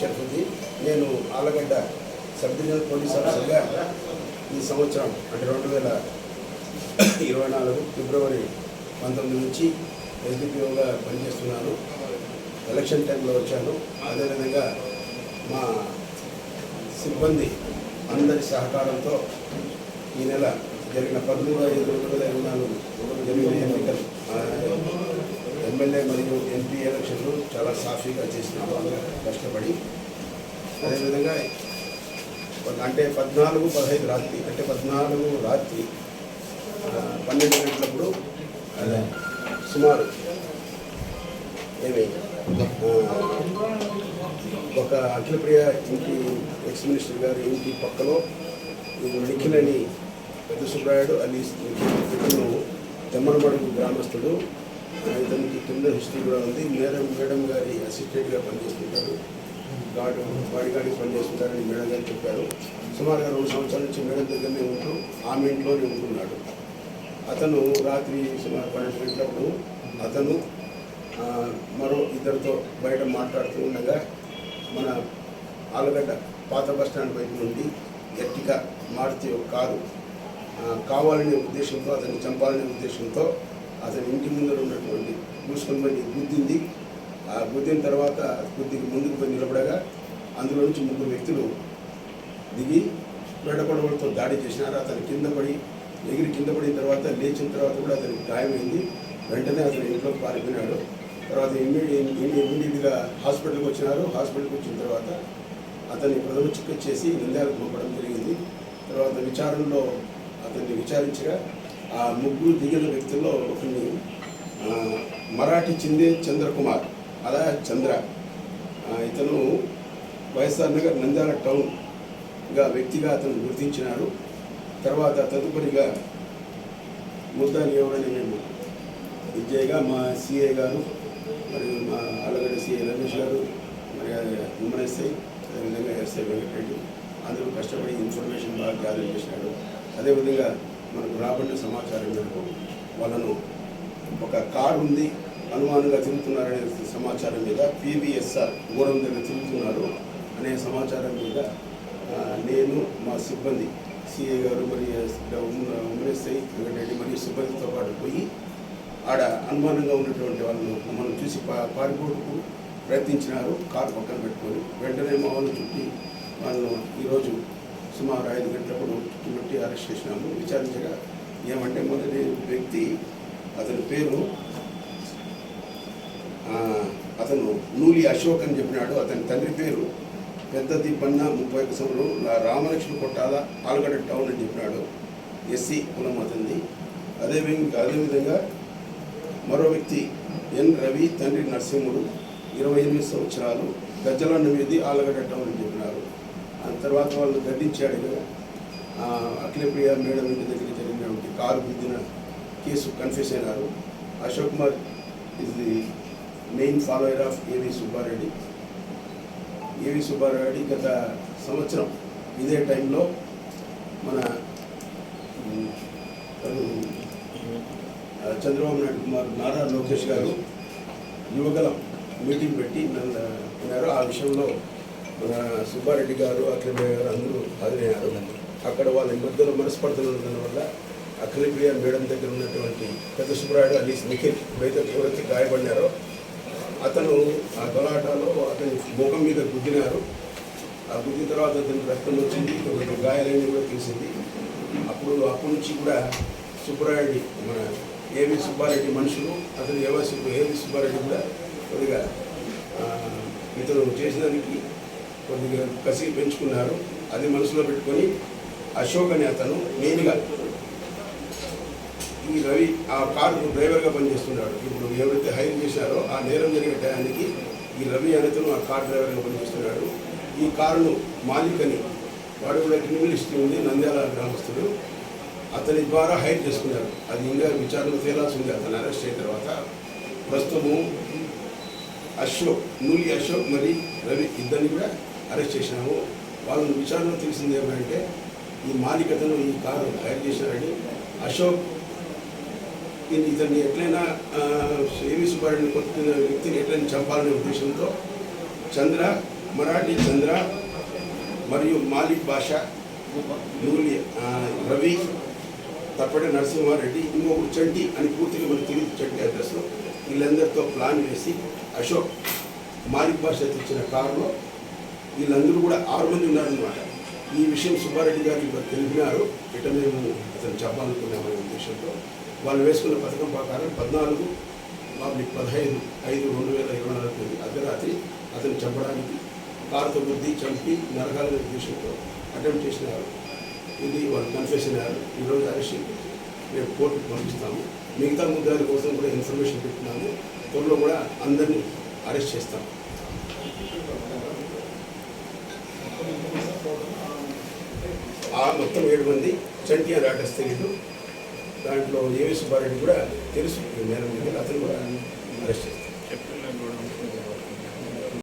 షర్ఫుద్దీన్ నేను Allagadda sub divisional police ఆఫీసర్గా ఈ సంవత్సరం అంటే రెండు వేల ఇరవై నాలుగు ఫిబ్రవరి పంతొమ్మిది నుంచి ఎస్డిపిఓగా పనిచేస్తున్నాను. ఎలక్షన్ టైంలో వచ్చాను. అదేవిధంగా మా సిబ్బంది అందరి సహకారంతో ఈ నెల జరిగిన పదమూడు ఐదు రెండు వేల ఇరవై నాలుగు జరిగిన ఎన్నికలు ఎమ్మెల్యే మరియు ఎంపీ ఎలక్షన్లు చాలా సాఫీగా చేసినాము కష్టపడి అదేవిధంగా అంటే పద్నాలుగు పదహైదు రాత్రి అంటే పద్నాలుగు రాత్రి పన్నెండు గంటలప్పుడు అదే సుమారు ఏమి ఒక అఖిలప్రియ ఇంటి ఎక్స్ మినిస్టర్ గారి ఇంటి పక్కలో నిఖిల్ అని పెద్ద సుబ్రాయుడు అలీ నిఖిల్ జమ్మనమడుగు గ్రామస్తుడు ఇతనికి కింద హిస్టరీ కూడా ఉంది. మేడం మేడం గారి అసిస్టెంట్గా పనిచేస్తుంటారు. గాడు బాడీ గార్డ్కి పనిచేస్తుంటారని మేడం గారు చెప్పారు. సుమారుగా రెండు సంవత్సరాల నుంచి మేడం దగ్గరనే ఉంటూ ఆమె ఇంట్లోనే ఉంటున్నాడు. అతను రాత్రి సుమారు పన్నెండు గంటలప్పుడు అతను మరో ఇద్దరితో బయట మాట్లాడుతూ ఉండగా మన ఆలగడ్డ పాత బస్టాండ్ స్టాండ్ వైపు నుండి గట్టిగా మారుతి ఒక కారు కావాలనే ఉద్దేశంతో అతన్ని చంపాలనే ఉద్దేశంతో అతని ఇంటి ముందర ఉన్నటువంటి మూసుకొని బండి గుద్దింది. ఆ గుద్దిన తర్వాత కొద్దిగా ముందుకు పోయి నిలబడగా అందులో నుంచి ముగ్గురు వ్యక్తులు దిగి వేటకొడవలతో దాడి చేసినారు. అతను కింద పడి ఎగిరి కింద పడిన తర్వాత లేచిన తర్వాత కూడా అతనికి గాయమైంది. వెంటనే అతను ఇంట్లోకి పారిపోయినాడు. తర్వాత ఇమ్మీడియట్గా హాస్పిటల్కి వచ్చినారు. హాస్పిటల్కి వచ్చిన తర్వాత అతన్ని ప్రథమ చికిత్స చేసి నిందాలకు పంపడం జరిగింది. తర్వాత విచారణలో అతన్ని విచారించగా ఆ ముగ్గురు దిగిన వ్యక్తుల్లో ఒకరిని మరాఠీ చెందే చంద్రకుమార్ అలా చంద్ర. ఇతను వైఎస్ఆర్ నగర్ నంద్యాల టౌన్గా వ్యక్తిగా అతను గుర్తించినారు. తర్వాత తదుపరిగా ముద్దాని ఎవరని మేము విజయ్గా మా సిఏ గారు మరియు మా ఆలగడ్డ సిఏ రమేష్ గారు మరి ఉమ్మన్ అదేవిధంగా ఎస్ఐ వెంకటరెడ్డి అందరూ కష్టపడి ఇన్ఫర్మేషన్ బాగా గ్యాదర్ చేసినాడు అదేవిధంగా మనకు రాబడిన సమాచారం మేరకు వాళ్ళను ఒక కారు ఉంది అనుమానంగా తిరుగుతున్నారనే సమాచారం మీద పీవీఎస్ఆర్ దూరం దగ్గర తిరుగుతున్నారు అనే సమాచారం మీద నేను మా సిబ్బంది సిఏ గారు మరియు ఉమ్మఎస్ఐ వెంకటరెడ్డి మరియు సిబ్బందితో పాటు పోయి ఆడ అనుమానంగా ఉన్నటువంటి వాళ్ళను మనం చూసి పా పారిపోటుకు ప్రయత్నించినారు. కారు పక్కన పెట్టుకొని వెంటనే మా వాళ్ళు చుట్టి వాళ్ళను ఈరోజు సుమారు ఐదు గంటలప్పుడు చుట్టుముట్టి అరెస్ట్ చేసినాము. విచారించగా ఏమంటే మొదటి వ్యక్తి అతని పేరు అతను నూలి అశోక్ అని చెప్పినాడు. అతని తండ్రి పేరు పెద్ద దీపన్న ముప్పై ఒక సంవత్సరం రామలక్ష్మి కొట్టాల ఆలుగడ్డ టౌన్ అని చెప్పినాడు. ఎస్సీ కులం అతనిది. అదేవిధంగా అదేవిధంగా మరో వ్యక్తి ఎన్ రవి తండ్రి నరసింహుడు ఇరవై ఎనిమిది సంవత్సరాలు గజ్జల వీధి ఆలగడ్డ టౌన్ అని చెప్పినారు. తర్వాత వాళ్ళు గడ్డించాడు కదా. అఖిలప్రియ మేడం ఇంటి దగ్గర జరిగినటువంటి కారు గుద్దిన కేసు కన్ఫ్యూస్ అయినారు. Ashok Kumar is the main follower of A V Subbareddy A V Subbareddy గత సంవత్సరం ఇదే టైంలో మన తను, చంద్రబాబు నాయుడు కుమార్ నారా లోకేష్ గారు యువగలం మీటింగ్ పెట్టి నన్ను ఆ విషయంలో మన సుబ్బారెడ్డి గారు అఖిలప్రియ గారు అందరూ హాజరయ్యారు. అక్కడ వాళ్ళ మధ్యలో మనస్పర్ధలు ఉండడం వల్ల అఖిలప్రియ మేడం దగ్గర ఉన్నటువంటి పెద్ద సుబ్బరాయుడు అలీ నిఖిల్ ఎవరైతే ఎవరైతే గాయపడినారో అతను ఆ గలాటాలో అతని ముఖం మీద గుద్దినారు. ఆ గుద్దిన తర్వాత అతనికి రక్తం వచ్చింది కొంచెం గాయాలని కూడా తెలిసింది. అప్పుడు అప్పటి నుంచి కూడా సుబ్బరాయుడి మన ఏవి సుబ్బారెడ్డి మనుషులు అతను ఏవో సుబ్బ ఏవి సుబ్బారెడ్డి కూడా కొద్దిగా ఇతను చేసేదానికి కొద్దిగా కసి పెంచుకున్నారు. అది మనసులో పెట్టుకొని అశోక్ అనే అతను మెయిన్గా ఈ రవి ఆ కారు డ్రైవర్గా పనిచేస్తున్నాడు. ఇప్పుడు ఎవరైతే హైర్ చేశారో ఆ నేరం జరిగే టయానికి ఈ రవి అనేతను ఆ కార్ డ్రైవర్గా పనిచేస్తున్నాడు. ఈ కారును మాలిక్ అని వాడు కూడా క్రిమినల్ హిస్టరీ ఉంది నంద్యాల గ్రామస్తుడు. అతని ద్వారా హైర్ చేసుకున్నారు. అది ఇంకా విచారణ తేలాల్సి ఉంది. అతను అరెస్ట్ అయిన తర్వాత ప్రస్తుతము అశోక్ నూలి అశోక్ మరి రవి ఇద్దరిని కూడా అరెస్ట్ చేసినాము. వాళ్ళని విచారణ తెలిసింది ఏమంటే ఈ మాలికతను ఈ కారు హైర్ చేశారని అశోక్ ఇతన్ని ఎట్లయినా ఏవి సుబ్బారెడ్డిని కొట్టిన వ్యక్తిని ఎట్లయినా చంపాలనే ఉద్దేశంతో చంద్ర మరాఠీ చంద్ర మరియు మాలిక్ భాష నూలి రవి తప్పటి నరసింహారెడ్డి ఇంకొకరు చంటి అని పూర్తిగా మనకు తెలియదు చంటి అడ్రస్లో వీళ్ళందరితో ప్లాన్ వేసి అశోక్ మాలిక్ భాష తెచ్చిన కారులో వీళ్ళందరూ కూడా ఆరు మంది ఉన్నారనమాట ఈ విషయం సుబ్బారెడ్డి గారు ఇప్పుడు తెలిపినారు. ఇట మేము అతను చెప్పాలనుకున్నామనే ఉద్దేశంతో వాళ్ళు వేసుకున్న పథకం ప్రకారం పద్నాలుగు పబ్లిక్ పదహైదు ఐదు రెండు వేల ఇరవై నాలుగు అర్ధరాత్రి అతను చంపడానికి కారుతో బుద్ధి చంపి నరకాలనే ఉద్దేశంతో అటెంప్ట్ చేసినారు. ఇది వాళ్ళు కన్ఫెషన్ అయ్యారు ఈరోజు అరెస్ట్ చేసి రేపు కోర్టుకు పంపిస్తాము. మిగతా ముద్దాల కోసం కూడా ఇన్ఫర్మేషన్ పెట్టినాము త్వరలో కూడా అందరినీ అరెస్ట్ చేస్తాము. ఆ మొత్తం ఏడు మంది చంటి అని తెలియదు దాంట్లో ఏవి సుబ్బారెడ్డి కూడా తెలుసు. ఈ నేరం అతను కూడా అరెస్ట్ చేస్తారు